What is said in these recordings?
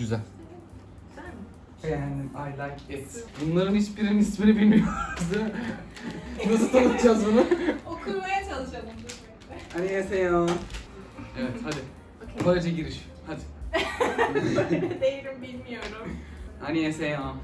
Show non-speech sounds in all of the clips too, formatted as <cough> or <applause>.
Güzel. Beğendim. I like it. Bunların hiçbirinin ismini bilmiyoruz değil mi? <laughs> Nasıl tanıtacağız bunu? Okumaya çalışalım. Hani ya. Evet hadi. Korece giriş. Hadi. <laughs> Değilim bilmiyorum. Hani ya.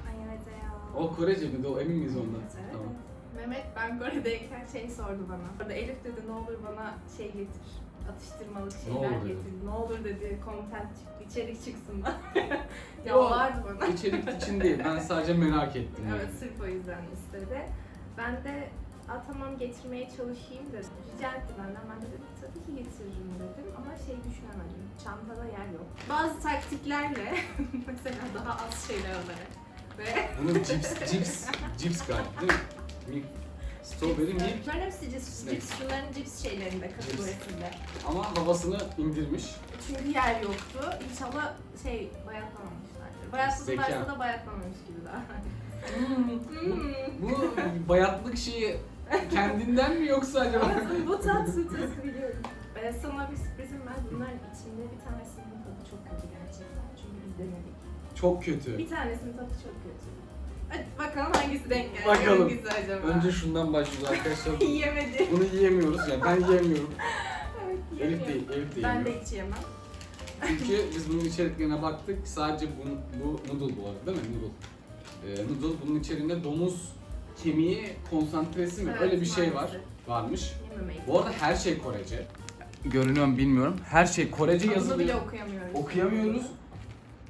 O Korece mi? O emin miyiz ondan? Evet. Tamam. Mehmet ben Kore'deyken şey sordu bana. Orada Elif dedi ne olur bana şey getir. Atıştırmalık şeyler olur dedi? getir. Ne olur dedi content çıktı, içerik çıksın. <laughs> Yok. Yalvardı bana. İçerik için değil. Ben sadece merak ettim. yani. Evet sırf o yüzden istedi. Ben de "Aa, tamam getirmeye çalışayım dedim. Rica etti benden. Ben de dedim tabii ki getiririm dedim ama şey düşünemedim. Çantada yer yok. Bazı taktiklerle <laughs> mesela daha az şeyler alarak ve Bunun cips, cips, cips galiba değil mi? <laughs> Strawberry milk Bunların hepsi cips, cips, şunların cips şeylerinde kategorisinde. ama havasını indirmiş. Çünkü yer yoktu. İnşallah şey bayatlamamışlardır. Bayatladılarsa Zeka. da bayatlamamış gibi daha. Bu, bayatlık şeyi kendinden mi yoksa acaba? Ama bu tat sütüsü biliyorum. Ben sana bir sürprizim var. Bunların içinde bir tanesinin tadı çok kötü gerçekten. Çünkü biz denedik. Çok kötü. Bir tanesinin tadı çok kötü. Hadi bakalım hangisi denk geldi. Bakalım. Hangisi acaba? Önce şundan başlıyoruz arkadaşlar. <laughs> Yiyemedi. Bunu yiyemiyoruz yani ben yiyemiyorum. Evet, Elif yiyemiyorum. değil, Elif de Ben de hiç yemem. Çünkü biz bunun içeriklerine baktık. Sadece bu, bu noodle bu arada değil mi? Noodle. Ee, noodle bunun içerisinde domuz kemiği konsantresi mi? Evet, Öyle bir şey var. Varmış. Yememeyi. Bu arada her şey Korece. Görünüyor mu bilmiyorum. Her şey Korece yazılıyor. bile okuyamıyoruz. Okuyamıyoruz.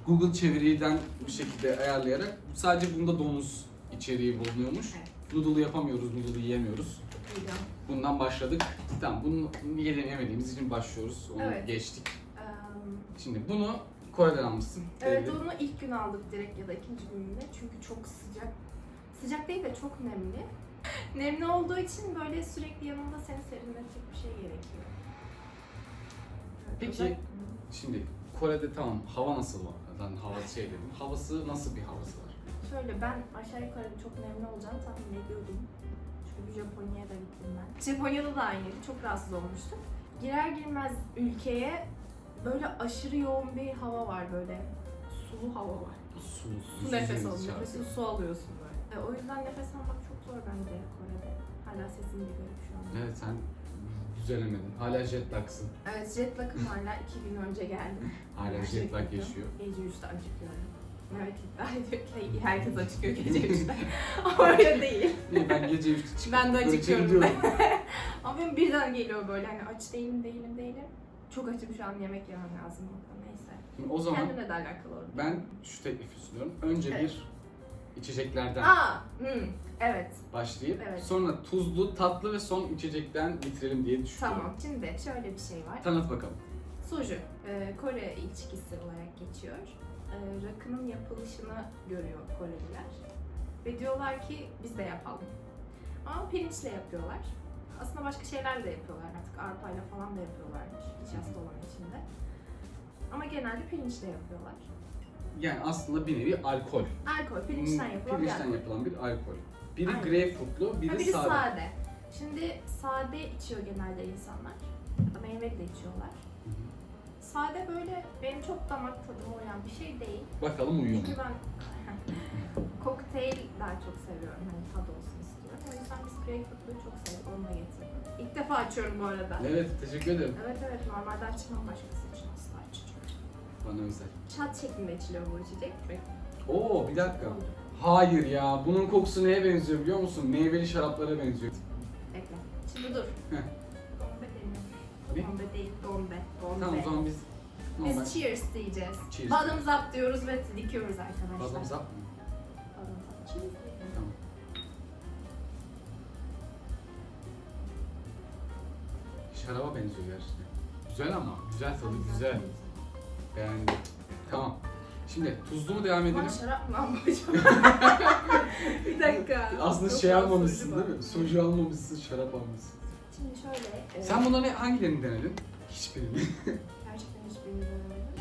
Google çeviriden bu şekilde ayarlayarak sadece bunda domuz içeriği bulunuyormuş. Evet. Noodle yapamıyoruz, noodle yiyemiyoruz. Bundan başladık. Tamam bunu yemediğimiz için başlıyoruz. Onu Evet. geçtik. Eee, Şimdi bunu Kore'den almışsın. Evet belli. onu ilk gün aldık direkt ya da ikinci gününde çünkü çok sıcak. Sıcak değil de çok nemli. <laughs> Nemli olduğu için böyle sürekli yanında seni serinletecek bir şey gerekiyor. Evet, Peki, özel- Şimdi Kore'de tamam hava nasıl var? Ben hava şey dedim. Havası nasıl bir havası var? Şöyle ben aşağı yukarı çok nemli olacağını tahmin ediyordum. Çünkü Japonya'ya da gittim ben. Japonya'da da aynıydı. Çok rahatsız olmuştum. Girer girmez ülkeye böyle aşırı yoğun bir hava var böyle. Sulu hava var. Su, Su su nefes alıyorsun. Nefesini su alıyorsun böyle. E, o yüzden nefes almak çok zor bence Kore'de. Hala sesim garip şu an. Evet sen düzelemedin. Hala jet lag'sın. Evet jet lag'ım hala iki gün önce geldim. Hala jet lag yaşıyor. Gece 3'te acıkıyorum. Evet iddia ediyor ki herkes <laughs> acıkıyor gece 3'te. Ama öyle değil. İyi ben gece 3'te çıkıp Ben de diyorum. <laughs> Ama benim birden geliyor böyle hani aç değilim değilim değilim. Çok açım şu an yemek yemem lazım. Neyse. Şimdi o zaman Kendine de alakalı orada. ben şu teklifi sunuyorum. Önce Evet. bir içeceklerden Aa, hmm, evet. başlayıp Evet. sonra tuzlu, tatlı ve son içecekten bitirelim diye düşünüyorum. Tamam. Şimdi şöyle bir şey var. Tanıt bakalım. Soju, e, Kore içkisi olarak geçiyor. E, rakının yapılışını görüyor Koreliler. Ve diyorlar ki biz de yapalım. Ama pirinçle yapıyorlar. Aslında başka şeyler de yapıyorlar artık. Arpayla falan da yapıyorlarmış. Nişasta olan içinde. Ama genelde pirinçle yapıyorlar. Yani aslında bir nevi alkol. Alkol, pirinçten yapılan bir Pirinçten alkol. yapılan bir alkol. Biri Aynen. greyfurtlu, Ha, biri, biri sade. sade. Şimdi sade içiyor genelde insanlar. Meyveli de içiyorlar. Hı hı. Sade böyle benim çok damak tadıma uyan bir şey değil. Bakalım uyuyor mu? Çünkü ben <laughs> kokteyl daha çok seviyorum. Hani tad olsun istiyorum. O yüzden biz greyfurtluyu çok sevdik. Onu da getirdim. İlk defa açıyorum bu arada. Evet, teşekkür ederim. Evet evet normalde açmam başkası için asla açacağım. Bana özel. Şat şeklinde içiliyor bu içecek. Oo, bir dakika. Hayır ya, bunun kokusu neye benziyor biliyor musun? Meyveli şaraplara benziyor. Bekle. Şimdi dur. Heh. Deniyor. Ne? Gombe değil, gombe. Gombe. Tamam o zaman biz normal. Biz cheers diyeceğiz. Cheers. Bottoms up diyoruz ve dikiyoruz arkadaşlar. Bottoms up mı? Bottoms up. Cheers. Tamam. Şaraba benziyor gerçekten. Güzel ama, güzel tadı güzel. Beğendim. Tamam. Şimdi tuzlu mu devam edelim? Lan şarap mı acaba? bir dakika. Aslında Çok şey fazla almamışsın değil mi? Soju almamışsın, şarap almışsın. Şimdi şöyle. e, Sen bunların hangilerini denedin? Hiçbirini. <laughs>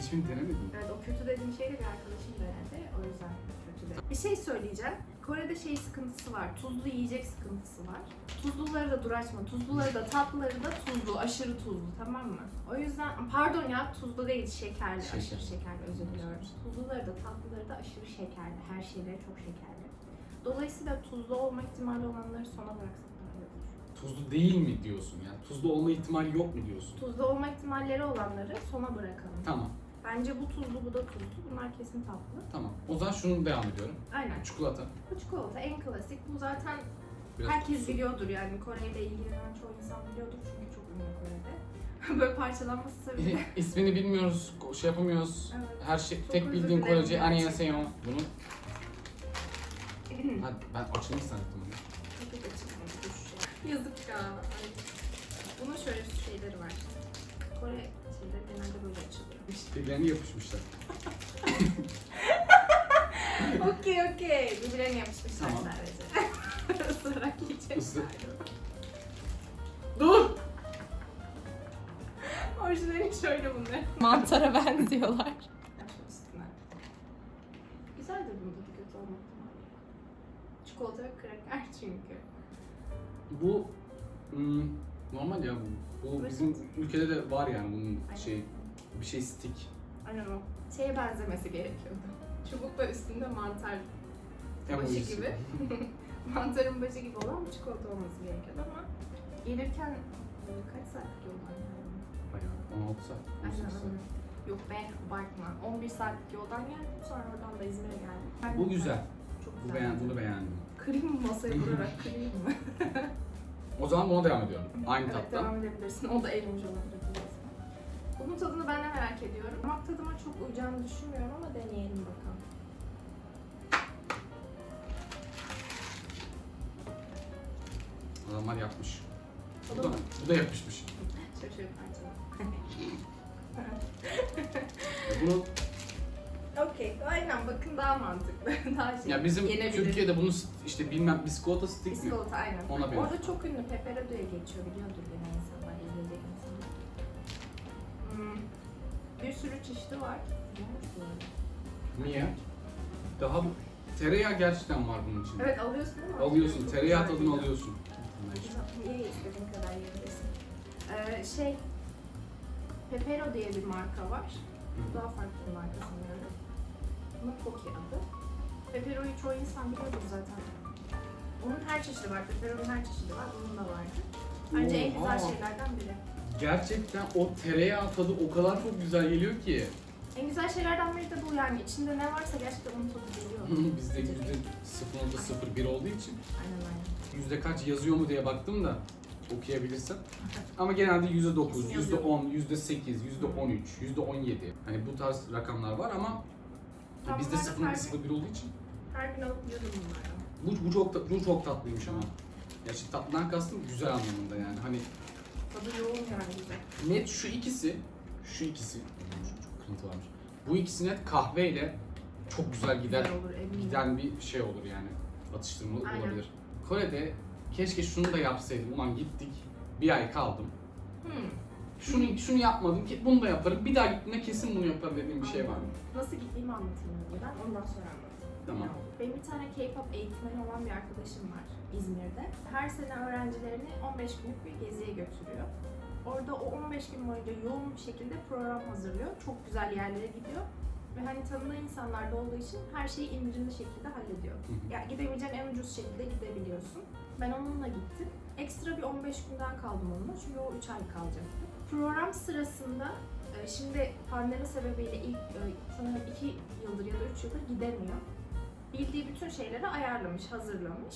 Hiçbirini denemedin. Evet o kötü dediğim şeyi de bir arkadaşım denedi. O yüzden kötü dedi. Bir şey söyleyeceğim. Kore'de şey sıkıntısı var. Tuzlu yiyecek sıkıntısı var. Tuzluları da dur açma. Tuzluları da tatlıları da tuzlu. Aşırı tuzlu tamam mı? O yüzden pardon ya tuzlu değil şekerli. Şeker. Aşırı şekerli özür diliyorum. Tuzluları da tatlıları da aşırı şekerli. Her şeyleri çok şekerli. Dolayısıyla tuzlu olma ihtimali olanları sona bıraksak daha iyi olur. Tuzlu değil mi diyorsun ya? Tuzlu olma ihtimali yok mu diyorsun? Tuzlu olma ihtimalleri olanları sona bırakalım. Tamam, Bence bu tuzlu, bu da tuzlu. Bunlar kesin tatlı. tamam. O zaman şunu devam ediyorum. Aynen. Çikolata. Bu çikolata en klasik. Bu zaten Biraz herkes tuzlu. biliyordur yani. Kore ile ilgilenen çoğu insan biliyordur çünkü çok ünlü Kore'de. <laughs> Böyle parçalanması tabii. <laughs> İsmini bilmiyoruz, şey yapamıyoruz. Evet. Her şey Çok tek dilerim Korece annyeonghaseyo. Bunu ha, ben açılmış onu. Çok şey. Yazık ya. Ay. Bunun şöyle şeyleri var. Kore şeyleri genelde böyle açılıyor. Birbirlerine yapışmışlar. <laughs> okey okey. Birbirlerine yapışmışlar Tamam. sadece. <laughs> Isırarak yiyecekler. Isır. Dur! Orijinali şöyle bunlar. Mantara benziyorlar. üstüne. Güzeldir bunda bir kötü olmak. Çikolata ve kraker çünkü. Bu hmm, normal ya bu. Bu bizim ülkede de var yani bunun Aynen. şey bir şey stick. Aynen o. Şeye benzemesi gerekiyordu. Çubukla üstünde mantar başı Emojisi. gibi. <laughs> Mantarın başı gibi olan bir çikolata olması gerekiyordu ama gelirken e, kaç saatlik yoldan geldim? Bayağı 16 saat. 18 Aynen saat. aynen. Yok be abartma. 11 saatlik yoldan geldim sonra oradan da İzmir'e geldim. Bu güzel. Çok Bu güzel. beğen, bunu beğendim. Mı masaya vurarak kırayım mı? <laughs> <laughs> O zaman buna devam ediyorum. Aynı evet tattan. devam edebilirsin. O da elmiş olabilir. biliyorsun. Bunun tadını ben de merak ediyorum. Damak tadıma çok uyacağını düşünmüyorum ama deneyelim bakalım. Adamlar yapmış. Bu da bu da yapışmış. Şaşırıp parçalı. Bunu Okey. Aynen bakın daha mantıklı. <laughs> daha şey. ya bizim yenebilir. Türkiye'de bunu s- işte bilmem biskolata stick mi? Biskolata aynen. Ona benziyor. Orada çok ünlü Pepero diye geçiyor biliyordur gene insanlar, izleyecek insanlar. Hmm. Bir sürü çeşidi var. Güzelmiş bu arada. Niye? Daha bu tereyağı gerçekten var bunun içinde. Evet alıyorsun değil mi? Alıyorsun, Çok tereyağı güzel tadını geliyor. alıyorsun. Güzel. Ye istediğin kadar yiyebilirsin. Ee, şey, Pepero diye bir marka var. Daha farklı bir marka sanıyorum. Bunun Poki adı. Pepero'yu çoğu insan biliyordur zaten. Onun her çeşidi var. Pepero'nun her çeşidi var. Bunun da vardı. Bence en güzel Oha. şeylerden biri. Gerçekten o tereyağı tadı o kadar çok güzel geliyor ki. En güzel şeylerden biri de bu yani. İçinde ne varsa gerçekten onun tadı geliyor. Bizde yüzde 0.01 olduğu için aynen aynen. yüzde kaç yazıyor mu diye baktım da okuyabilirsem. <laughs> Ama genelde yüzde 9, Kesin yüzde yazıyor. 10, yüzde 8, yüzde 13, yüzde 17. Hani bu tarz rakamlar var ama Ama bizde bunlar da 0.01 olduğu için Her gün alıp yiyordum bunlardan. bu, bu çok ta- bu çok tatlıymış ama. Gerçi tatlıdan kastım güzel anlamında yani. Hani Tadı yoğun yani güzel. net şu ikisi, şu ikisi, çok kırıntı varmış. Bu ikisi net kahveyle çok güzel gider, Güzel olur eminim. giden bir şey olur yani. Atıştırmalık Aynen. olabilir. Kore'de keşke şunu da yapsaydım. Ulan gittik, bir ay kaldım. Hmm. Şunu şunu yapmadım ki bunu da yaparım. Bir daha gittiğimde kesin bunu yaparım dediğim bir şey var mı? Nasıl gittiğimi anlatayım ben. Ondan sonra anlatayım. Tamam. Benim bir tane K-pop eğitmeni olan bir arkadaşım var İzmir'de. Her sene öğrencilerini 15 günlük bir geziye götürüyor. Orada o 15 gün boyunca yoğun bir şekilde program hazırlıyor. Çok güzel yerlere gidiyor. Ve hani tanıdığı insanlar da olduğu için her şeyi indirimli şekilde hallediyor. Ya gidemeyeceğin en ucuz şekilde gidebiliyorsun. Ben onunla gittim. Ekstra bir 15 gün daha kaldım onunla çünkü o 3 ay kalacaktı. Program sırasında e, şimdi pandemi sebebiyle ilk e, sanırım 2 yıldır ya da 3 yıldır gidemiyor. Bildiği bütün şeyleri ayarlamış, hazırlamış.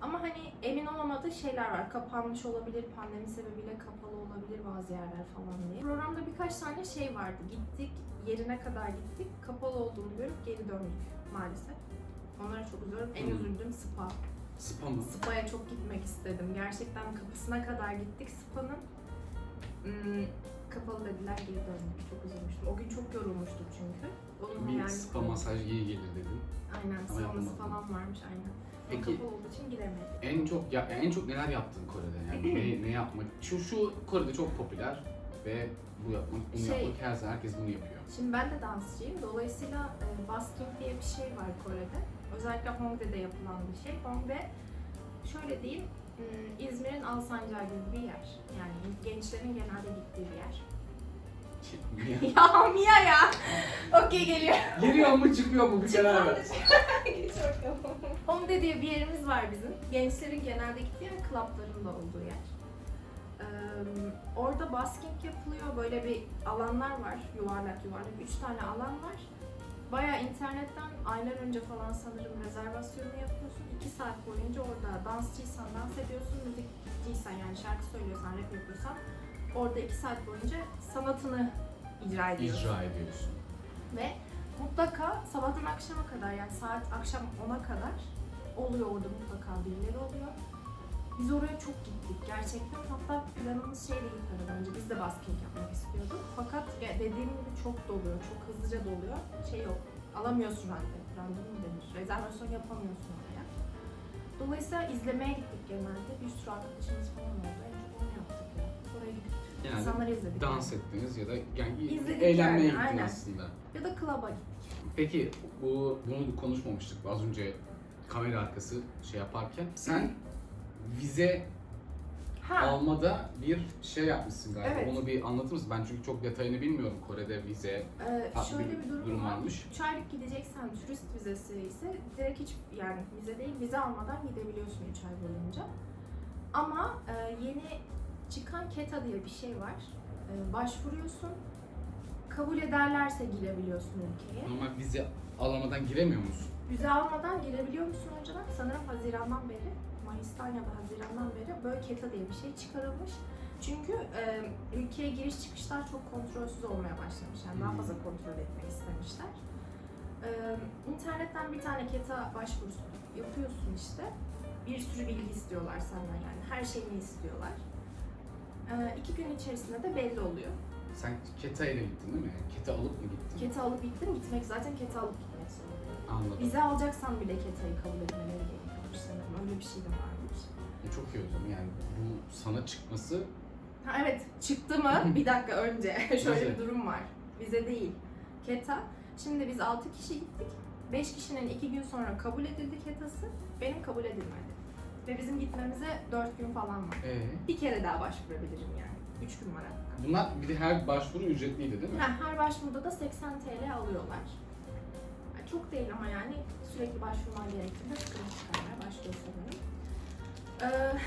Ama hani emin olamadığı şeyler var. Kapanmış olabilir, pandemi sebebiyle kapalı olabilir bazı yerler falan diye. Programda birkaç tane şey vardı. Gittik, yerine kadar gittik. Kapalı olduğunu görüp geri döndük maalesef. Onlara çok üzülüyorum. En Hmm. üzüldüğüm spa. Spa mı? Spa'ya çok gitmek istedim. Gerçekten kapısına kadar gittik Spa'nın. Hmm, kapalı dediler geri döndük. Çok üzülmüştüm. O gün çok yorulmuştuk çünkü. Onun Bir hayalini spa kurdum. masaj iyi gelir dedim. Aynen, Ama saunası yapamadım. falan varmış aynen. Ama Peki kapalı olduğu için giremedik. en çok ya en çok neler yaptın Kore'de? Yani ne, ne yapmak? Şu şu Kore'de çok popüler ve bu yapmak, bunu Şey- yapmak her herkes bunu yapıyor. Şimdi ben de dansçıyım. Dolayısıyla e, busking diye bir şey var Kore'de. Özellikle Hongdae'de yapılan bir şey. Hongdae şöyle diyeyim, İzmir'in Alsancak gibi bir yer. Yani gençlerin genelde gittiği bir yer. <laughs> ya Mia ya! Okey geliyor. Giriyor mu çıkıyor mu bir karar ver. <laughs> Geç bakalım. Hongdae diye bir yerimiz var bizim. Gençlerin genelde gittiği yer, klapların da olduğu yer. Ee, orada basking yapılıyor. Böyle bir alanlar var. Yuvarlak yuvarlak. Üç tane alan var. Baya internetten aylar önce falan sanırım rezervasyonu yapıyorsun. İki saat boyunca orada dansçıysan dans ediyorsun, müzikciysen yani şarkı söylüyorsan, rap yapıyorsan orada iki saat boyunca sanatını icra ediyorsun. İcra ediyorsun. Ve mutlaka sabahtan akşama kadar yani saat akşam 10'a kadar oluyor orada mutlaka birileri oluyor. Biz oraya çok gittik gerçekten. Hatta planımız şeyle gitmeden önce biz de basket yapmak istiyorduk. Fakat dediğim gibi çok doluyor, çok hızlıca doluyor. Şey yok, alamıyorsun randevu. Randevu mu denir? Rezervasyon yapamıyorsun oraya. Dolayısıyla izlemeye gittik genelde. Bir sürü arkadaşımız falan oldu. En çok onu yaptık ya. Oraya gittik. Yani İnsanları izledik. dans ettiniz ya da yani İzledik eğlenmeye yani, gittin aslında. Ya da klaba gittik. Peki bu bunu konuşmamıştık az önce kamera arkası şey yaparken. Sen vize Ha, almada bir şey yapmışsın galiba. Evet. Onu bir anlatır mısın? Ben çünkü çok detayını bilmiyorum Kore'de vize. Ee, farklı şöyle bir durum var. varmış. 3 aylık gideceksen turist vizesi ise direkt hiç yani vize değil vize almadan gidebiliyorsun 3 ay boyunca. Ama e, yeni çıkan KETA diye bir şey var. E, başvuruyorsun. Kabul ederlerse girebiliyorsun ülkeye. Normal vize alamadan giremiyor musun? Vize almadan girebiliyor musun önceden? Sanırım Haziran'dan beri, Mayıs'tan ya da Haziran'dan beri böyle KETA diye bir şey çıkarılmış. Çünkü e, ülkeye giriş çıkışlar çok kontrolsüz olmaya başlamış. Yani daha fazla kontrol etmek istemişler. E, internetten bir tane KETA başvurusu yapıyorsun işte. Bir sürü bilgi istiyorlar senden yani. Her şeyini istiyorlar. E, iki gün içerisinde de belli oluyor. Sen Keta ile gittin değil mi? Keta alıp mı gittin? KETA alıp gittin, gitmek zaten KETA alıp gitmek zorunda. Anladım. Vize alacaksan bile KETA'yı kabul etmeleri gerekiyormuş sanırım. Öyle bir şey de varmış. Çok iyi o zaman yani bu sana çıkması Ha evet çıktı mı? <laughs> bir dakika önce. <laughs> Şöyle bir durum var. Vize değil. KETA. Şimdi biz 6 kişi gittik. 5 kişinin 2 gün sonra kabul edildi KETA'sı. Benim kabul edilmedi. Ve bizim gitmemize 4 gün falan var. ee, Bir kere daha başvurabilirim yani. 3 gün var hatta. bunlar bir de her başvuru ücretliydi değil mi? Ha, her başvuruda da 80 TL alıyorlar. Çok değil ama yani sürekli başvurman gerektiğinde sıkıntı çıkarmaya başlıyor sanırım. Ee,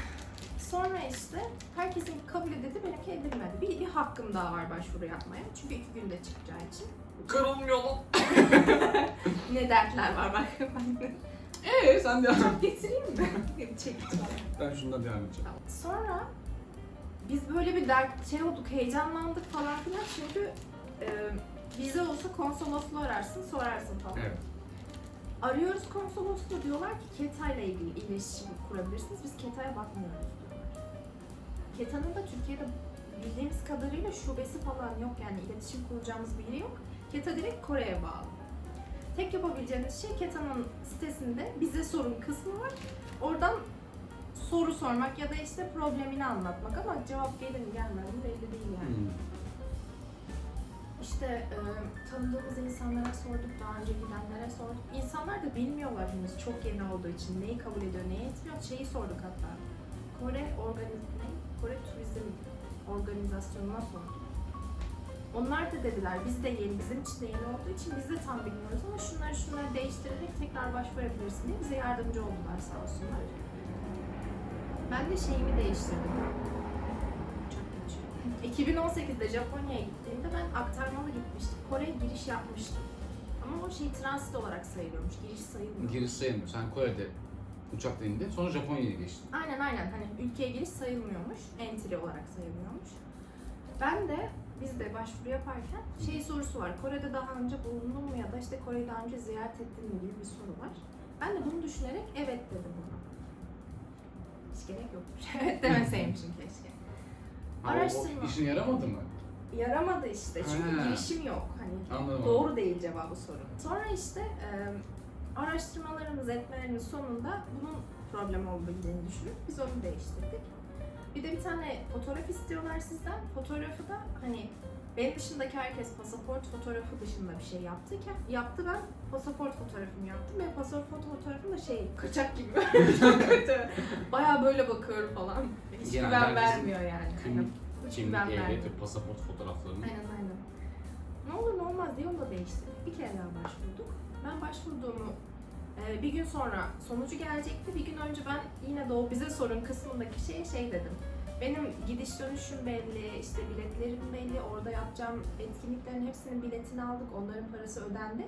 sonra işte herkesin kabul edildi, benimki edilmedi. Bir, bir hakkım daha var başvuru yapmaya. Çünkü iki günde çıkacağı için. Kırılmıyor lan. <laughs> Ne dertler var bak. Ben Ee sen de Çok getireyim mi? Çekici. Ben şundan devam edeceğim. Sonra biz böyle bir dert şey olduk, heyecanlandık falan filan çünkü e, vize olsa konsolosluğu ararsın, sorarsın falan. Evet. Arıyoruz konsolosluğu diyorlar ki KETA ile ilgili iletişim kurabilirsiniz. Biz KETA'ya bakmıyoruz diyorlar. KETA'nın da Türkiye'de bildiğimiz kadarıyla şubesi falan yok yani iletişim kuracağımız biri yok. KETA direkt Kore'ye bağlı. Tek yapabileceğiniz şey KETA'nın sitesinde bize sorun kısmı var. Oradan soru sormak ya da işte problemini anlatmak ama cevap gelir mi gelmez mi tanıdığımız insanlara sorduk, daha önce gidenlere sorduk. İnsanlar da bilmiyorlar henüz çok yeni olduğu için neyi kabul ediyor, neyi etmiyor. Şeyi sorduk hatta. Kore organiz? Kore Turizm Organizasyonu'na sorduk. Onlar da dediler biz de yeni, bizim için de yeni olduğu için biz de tam bilmiyoruz ama şunları şunları değiştirerek tekrar başvurabilirsin diye bize yardımcı oldular sağ olsunlar. Ben de şeyimi değiştirdim. Çok geçiyor. 2018'de Japonya'ya gittiğimde ben aktarmalı gitmiştim. Kore'ye giriş yapmıştım. Ama o şey transit olarak sayılıyormuş. Giriş sayılmıyor. Giriş sayılmıyor. Sen Kore'de uçakla indin sonra Japonya'ya geçtin. Aynen aynen. Hani ülkeye giriş sayılmıyormuş. Entry olarak sayılıyormuş. Ben de biz de başvuru yaparken şey sorusu var. Kore'de daha önce bulundun mu ya da işte Kore'yi daha önce ziyaret ettin mi gibi bir soru var. Ben de bunu düşünerek evet dedim buna. Hiç gerek yokmuş. <laughs> evet demeseymişim keşke. Araştırma. O işine yaramadı mı? Yaramadı işte çünkü Ha. girişim yok. Hani Anladım. Doğru değil cevabı sorun. Sonra işte e, araştırmalarımız etmelerinin sonunda bunun problem olduğunu düşünüp biz onu değiştirdik. Bir de bir tane fotoğraf istiyorlar sizden. Fotoğrafı da hani Benim dışındaki herkes pasaport fotoğrafı dışında bir şey yaptıyken yaptı ben pasaport fotoğrafımı yaptım. Benim pasaport fotoğrafım da şey kaçak gibi <laughs> çok kötü. Baya böyle bakıyorum falan. Hiç Genelde güven vermiyor yani. Kimlik, Hiç kimlik, güven vermiyor. ve pasaport fotoğraflarını. Aynen aynen. Ne olur ne olmaz diye onu da değiştirdik. Bir kere daha başvurduk. Ben başvurduğumu e, bir gün sonra sonucu gelecekti. Bir gün önce ben yine de o bize sorun kısmındaki şeye şey dedim. Benim gidiş dönüşüm belli, işte biletlerim belli, orada yapacağım etkinliklerin hepsinin biletini aldık, onların parası ödendi.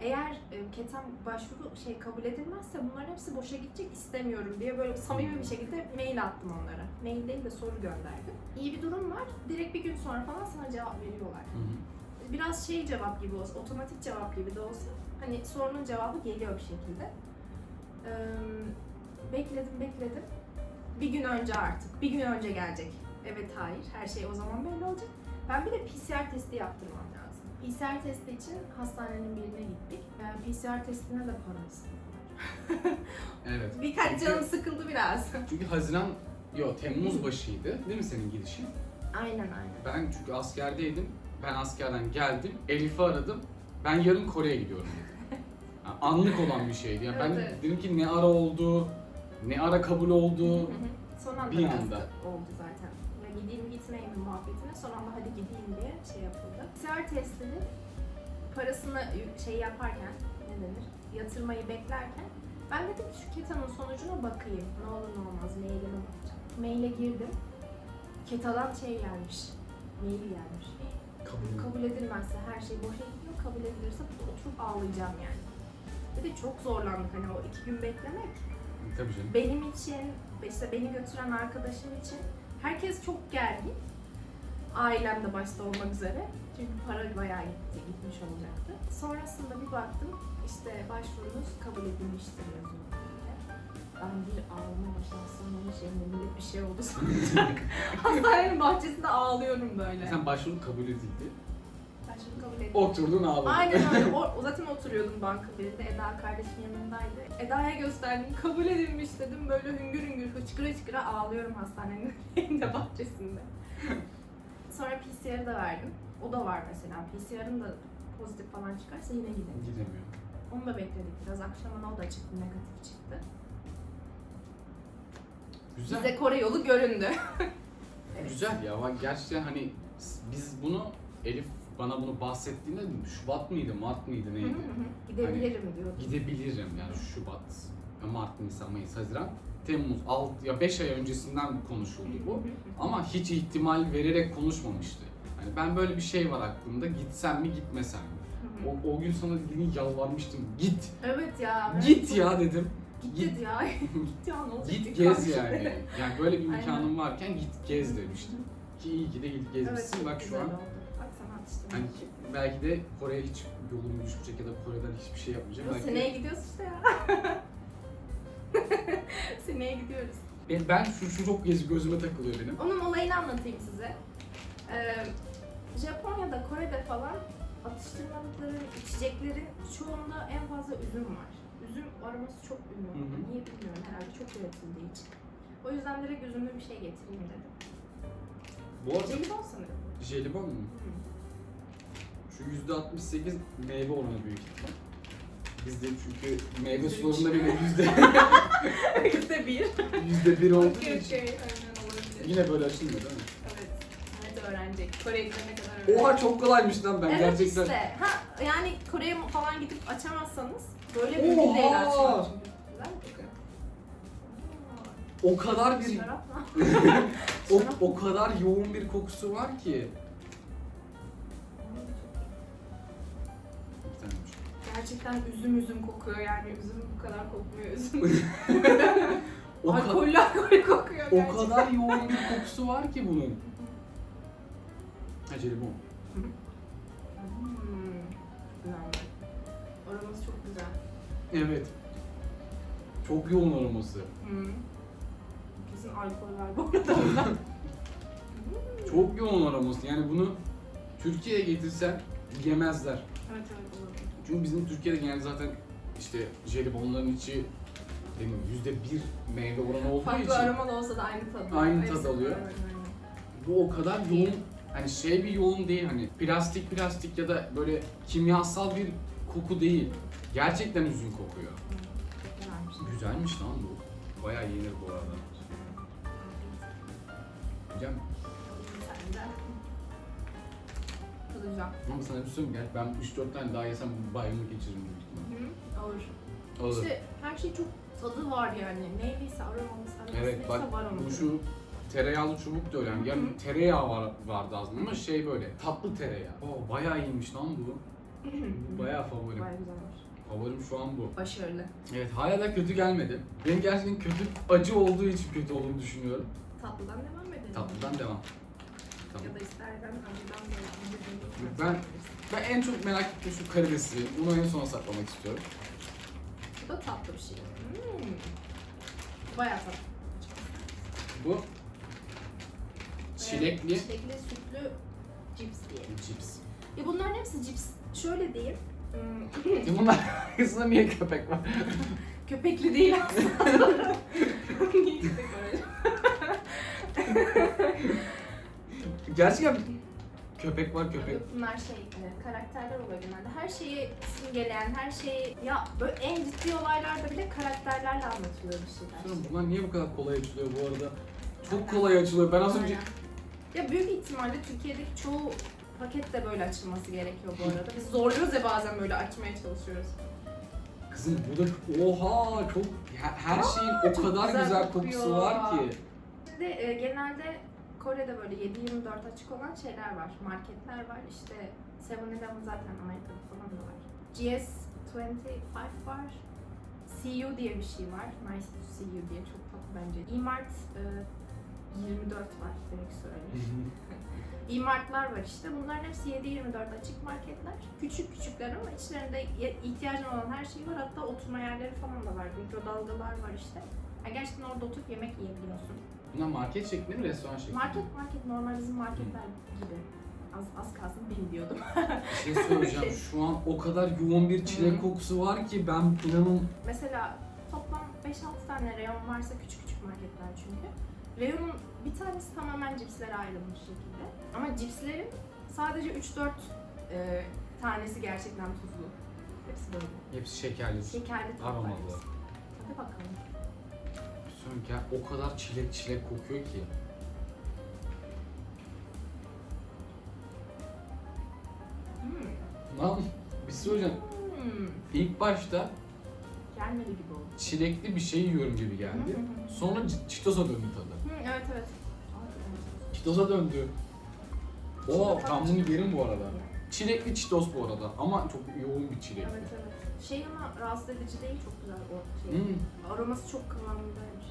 Eğer e, KETAM başvuru şey kabul edilmezse bunların hepsi boşa gidecek istemiyorum diye böyle samimi bir şekilde mail attım onlara. Mail değil de soru gönderdim. İyi bir durum var. Direkt bir gün sonra falan sana cevap veriyorlar. Hı hı. Biraz şey cevap gibi olsa, otomatik cevap gibi de olsa hani sorunun cevabı geliyor bir şekilde. Ee, bekledim bekledim. Bir gün önce artık, bir gün önce gelecek. Evet hayır, her şey o zaman belli olacak. Ben bir de PCR testi yaptırmam lazım. PCR testi için hastanenin birine gittik. Yani PCR testine de para istiyorlar. <laughs> Evet. Birkaç Çünkü- canım sıkıldı biraz. Çünkü Haziran, yok Temmuz başıydı değil mi senin gidişin? aynen aynen. Ben çünkü askerdeydim. Ben askerden geldim. Elif'i aradım. Ben yarın Kore'ye gidiyorum dedim. <laughs> Yani anlık olan bir şeydi. Yani ben Evet, evet. dedim ki ne ara oldu, ne ara kabul oldu. Hı hı. Son anda Bir anda. da oldu zaten. Ve gideyim gitmeyeyim muhabbetine son anda hadi gideyim diye şey yapıldı. PCR testinin parasını şey yaparken ne denir yatırmayı beklerken ben dedim ki şu ketanın sonucuna bakayım. Ne olur ne olmaz mailime bakacağım. Maile girdim. Ketadan şey gelmiş. Mail gelmiş. Kabul. Kabul edilmezse her şey boşa gidiyor. Kabul edilirse oturup ağlayacağım yani. Bir de çok zorlandık hani o iki gün beklemek Tabii canım. benim için, işte beni götüren arkadaşım için herkes çok gergin. Ailem de başta olmak üzere. Çünkü para bayağı gitti, gitmiş olacaktı. Sonrasında bir baktım, işte başvurunuz kabul edilmiştir yazıyor. Ben bir ağlama başlarsam onun şeyinde millet bir şey oldu sanacak. <laughs> Hastanenin bahçesinde ağlıyorum böyle. Sen başvuru kabul edildi. Başvuru kabul edildi. Oturdun ağladın. Aynen <laughs> öyle. O, zaten oturuyordum banka birinde. Eda kardeşim yanındaydı. Eda'ya gösterdim. <laughs> Kabul edilmiş dedim. Böyle hüngür hüngür hıçkıra hıçkıra ağlıyorum hastanenin <laughs> önünde bahçesinde. Sonra PCR'ı da verdim. O da var mesela. PCR'ın da pozitif falan çıkarsa yine gidelim. Gidemiyorum. Onu da bekledik biraz. Akşamına o da çıktı. Negatif çıktı. Güzel. Bize Kore yolu göründü. Güzel ya. Bak gerçekten hani biz bunu Elif bana bunu bahsettiğinde Şubat mıydı, Mart mıydı neydi? hı hı. Gidebilirim diyordu. Gidebilirim yani Şubat, Mart, Nisan, Mayıs, Haziran, Temmuz, 6 ya 5 ay öncesinden konuşuldu bu. Ama hiç ihtimal vererek konuşmamıştı. Hani ben böyle bir şey var aklımda gitsem mi gitmesem mi? O, o gün sana dediğini yalvarmıştım. Git. Evet ya. ben- Git ya dedim. Git Git. ya. <laughs> Git ya ne olacak? Git gez yani. Yani böyle bir <laughs> Aynen. imkanın varken git gez demiştim. Ki iyi ki de git gezmişsin. çok Bak şu an oldu. Atıştım. hani belki de Kore'ye hiç yolum düşmeyecek ya da Kore'den hiçbir şey yapmayacağım. Bu Belki seneye gidiyoruz işte ya. <laughs> seneye gidiyoruz. Ben, ben şu, şu çok gez, gözüme takılıyor benim. Onun olayını anlatayım size. Ee, Japonya'da, Kore'de falan atıştırmalıkların, içeceklerin çoğunda en fazla üzüm var. Üzüm aroması çok ünlü. Hı hı. Niye bilmiyorum herhalde çok üretildiği için. O yüzden direkt üzümlü bir şey getireyim dedim. Bu arada Jelibon sanırım. jelibon mu? Hı. Şu %68 meyve oranı büyük ihtimal. Bizde çünkü meyve sularında bile yüzde <laughs> Yüzde bir. yüzde bir olduğu Okey için okey. Aynen olabilir. yine böyle açılmıyor değil mi? Evet. Evet öğrenecek. Kore'ye gidene kadar öğrenecek. Oha çok kolaymış lan ben evet gerçekten. işte. Ha, yani Kore'ye falan gidip açamazsanız böyle bir Oha! çünkü. Güzel mi kokuyor? O kadar bir Şarap mı? <laughs> o, o kadar yoğun bir kokusu var ki. Gerçekten üzüm üzüm kokuyor yani üzüm bu kadar kokmuyor üzüm. <laughs> O, <laughs> ka- alkollü alkollü kokuyor o gerçekten. kadar yoğun bir kokusu var ki bunun. Ha jelibon. Hmm. Güzel. Aroması çok güzel. Evet. Çok yoğun aroması. Hmm. Kesin alkol var bu arada. <laughs> Hmm. Çok yoğun aroması. Yani bunu Türkiye'ye getirsen yemezler. Evet evet olabilir. Çünkü bizim Türkiye'de genelde zaten işte jelibonların içi benim yüzde bir meyve oranı olduğu Farklı için aromalı olsa da aynı tadı. Aynı tadı alıyor. Bu o kadar yoğun Hani şey bir yoğun değil hani plastik plastik ya da böyle kimyasal bir koku değil. Gerçekten üzüm kokuyor. Güzelmiş. Lan bu. Bayağı yenir bu arada. Hocam Sen Tadacağım. ama sana bir şey söyleyeyim? Gel ben 3-4 tane daha yesem bu bayramı geçiririm büyük ihtimalle. Hı, olur. Olur. İşte her şey çok tadı var yani. Neyliyse aromalısı, aroması Evet neyse bak var onun. bu şu tereyağlı çubuk da öyle. Yani yani tereyağı var, vardı aslında ama şey böyle tatlı tereyağı. Oo bayağı iyiymiş lan bu. Bu bayağı favorim. Bayağı güzelmiş. Favorim şu an bu. Başarılı. Evet hala da kötü gelmedi. Benim gerçekten kötü acı olduğu için kötü olduğunu düşünüyorum. Tatlıdan devam edelim. Tatlıdan devam. Tamam. Ya da istersen acıdan da acıdan Ben- Ben en çok merak ettiğim şu karidesi. Bunu en sona saklamak istiyorum. Bu da tatlı bir şey. Hmm. Bayağı tatlı. Bu çilekli Evet, çilekli sütlü cips diye. cips. Ya bunların hepsi cips. Şöyle diyeyim. Hmm, bunlar arasında niye köpek var? <laughs> Köpekli değil aslında. <laughs> Niye köpek var acaba? Gerçekten köpek var köpek. Bunlar şey, e, karakterler oluyor genelde. Her şeyi simgeleyen, her şeyi... Ya böyle en ciddi olaylarda bile karakterlerle anlatılıyor bir şeyler. Sonra bunlar niye bu kadar kolay açılıyor bu arada? Çok kolay açılıyor. Ben az önce Aynen. Ya büyük ihtimalle Türkiye'deki çoğu paket de böyle açılması gerekiyor bu arada. Biz zorluyoruz ya bazen böyle açmaya çalışıyoruz. Kızım bu da oha çok her, her şeyin o çok kadar güzel güzel, kokuyor. kokusu var ki. Şimdi e, genelde Kore'de böyle 7-24 açık olan şeyler var. Marketler var. İşte 7-Eleven zaten Amerika'da falan da var. GS25 var. See You diye bir şey var. Nice to see you diye çok tatlı bence. E-Mart e, 24 var direkt söyleyeyim. <laughs> E-Mart'lar var işte. Bunların hepsi 7-24 açık marketler. Küçük küçükler ama içlerinde ihtiyacın olan her şey var. Hatta oturma yerleri falan da var. Mikrodalgalar var işte. Yani gerçekten orada oturup yemek yiyebiliyorsun. Bunlar market şeklinde mi restoran şeklinde? mi? Market market normal bizim marketler gibi. Az, az kalsın bin diyordum. Bir şey <laughs> söyleyeceğim. Şu an o kadar yoğun bir çilek kokusu var ki ben inanın Mesela toplam 5-6 tane reyon varsa küçük küçük marketler çünkü. Reyonun bir tanesi tamamen cipslere ayrılmış şekilde. Ama cipslerin sadece 3-4 e, tanesi gerçekten tuzlu. Hepsi böyle. hepsi şekerli. Şekerli tatlar. Aromalı. Hadi bakalım. Ya, o kadar çilek çilek kokuyor ki. Hmm. Lan bir şey söyleyeceğim. Hmm. İlk başta Gelmedi gibi oldu. çilekli bir şey yiyorum gibi geldi. Hı hı hı. Sonra c- çitosa döndü tadı. Hı, evet evet. Çitosa döndü. Oo tadı. bunu yerim bu arada. Çilekli çitos bu arada ama çok yoğun bir çilekli. Evet evet. Şey ama rahatsız edici değil çok güzel o şey. Hmm. Aroması çok kıvamındaymış.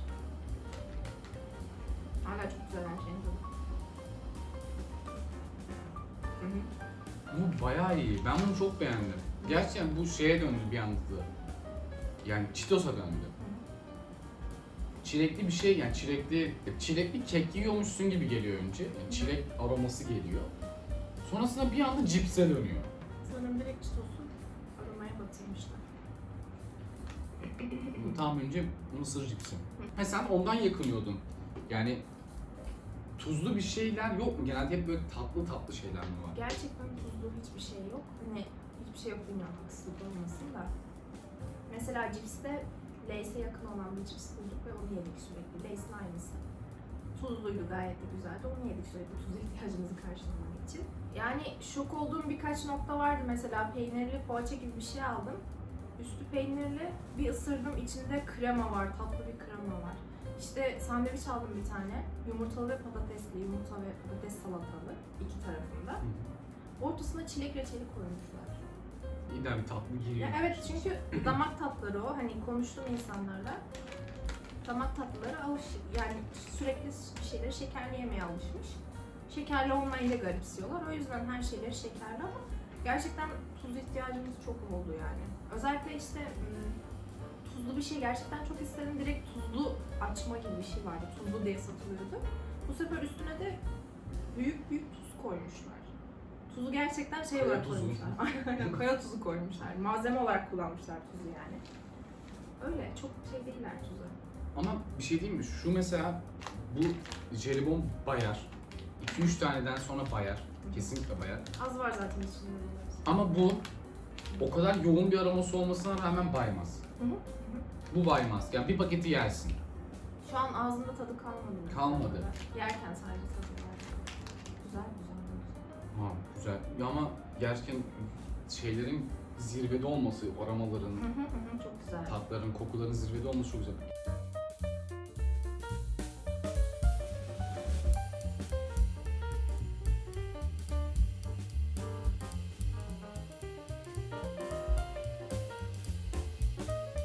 Hala çok güzel her şeyin tadı. Hı hı. Bu bayağı iyi. Ben bunu çok beğendim. Gerçekten bu şeye döndü bir anda. Yani çitosa döndü. Çilekli bir şey yani çilekli çilekli kek yiyormuşsun gibi geliyor önce. Yani çilek aroması geliyor. Sonrasında bir anda cipse dönüyor. Sanırım direkt çitosu aromaya batırmışlar. Bu tam önce mısır cipsi. Ha sen ondan yakınıyordun. Yani tuzlu bir şeyler yok mu? Genelde hep böyle tatlı tatlı şeyler mi var? Gerçekten tuzlu hiçbir şey yok. Hani hiçbir şey yok bilmiyorum haksızlık olmasın da. Mesela cipste Lay's'e yakın olan bir cips bulduk ve onu yedik sürekli. Lay's'in aynısı. Tuzluydu gayet de güzeldi. Onu yedik sürekli tuz ihtiyacımızı karşılamak için. Yani şok olduğum birkaç nokta vardı. Mesela peynirli poğaça gibi bir şey aldım. Üstü peynirli, bir ısırdım içinde krema var, tatlı bir krema var. İşte sandviç aldım bir tane. Yumurtalı ve patatesli, yumurta ve patates salatalı iki tarafında. Ortasına çilek reçeli koymuşlar. İyi bir tatlı giriyor. Ya evet çünkü damak tatları o. Hani konuştuğum insanlarla damak tatlıları alış yani sürekli bir şeyleri şekerli yemeye alışmış. Şekerli olmayı da garipsiyorlar. O yüzden her şeyleri şekerli ama gerçekten tuz ihtiyacımız çok oldu yani. Özellikle işte tuzlu bir şey gerçekten çok istedim. Direkt tuzlu açma gibi bir şey vardı. Tuzlu diye satılıyordu. Bu sefer üstüne de büyük büyük tuz koymuşlar. Tuzu gerçekten şey Kaya olarak tuzu. koymuşlar. <laughs> Aynen kaya tuzu koymuşlar. Malzeme olarak kullanmışlar tuzu yani. Öyle çok şey değiller tuzu. Ama bir şey diyeyim mi? Şu mesela bu jelibon bayar. 2-3 taneden sonra bayar. Kesinlikle bayar. Az var zaten içinde. Ama bu o kadar yoğun bir aroması olmasına rağmen baymaz. Hı hı. Bu baymaz. Yani bir paketi yersin. Şu an ağzımda tadı kalmadı. mı? Kalmadı. Yerken sadece tadı var. Güzel güzel. Ha güzel. Ya ama gerçekten şeylerin zirvede olması, aromaların, Hı hı hı hı, çok güzel. tatların, kokuların zirvede olması çok güzel.